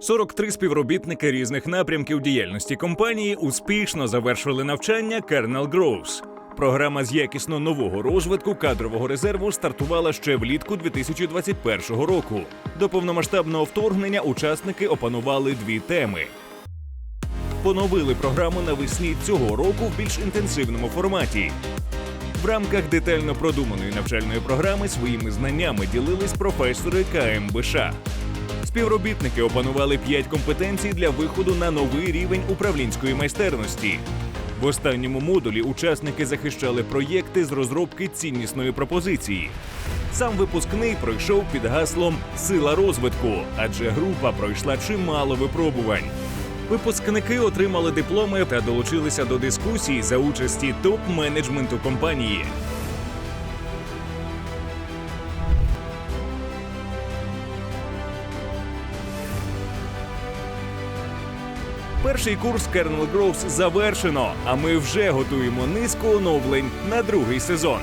43 співробітники різних напрямків діяльності компанії успішно завершили навчання Kernel Growth. Програма з якісно нового розвитку кадрового резерву стартувала ще влітку 2021 року. До повномасштабного вторгнення учасники опанували дві теми. Поновили програму навесні цього року в більш інтенсивному форматі. В рамках детально продуманої навчальної програми своїми знаннями ділились професори КМБШ. Співробітники опанували п'ять компетенцій для виходу на новий рівень управлінської майстерності. В останньому модулі учасники захищали проєкти з розробки ціннісної пропозиції. Сам випускний пройшов під гаслом Сила розвитку, адже група пройшла чимало випробувань. Випускники отримали дипломи та долучилися до дискусій за участі топ-менеджменту компанії. Перший курс Kernel Growth завершено, а ми вже готуємо низку оновлень на другий сезон.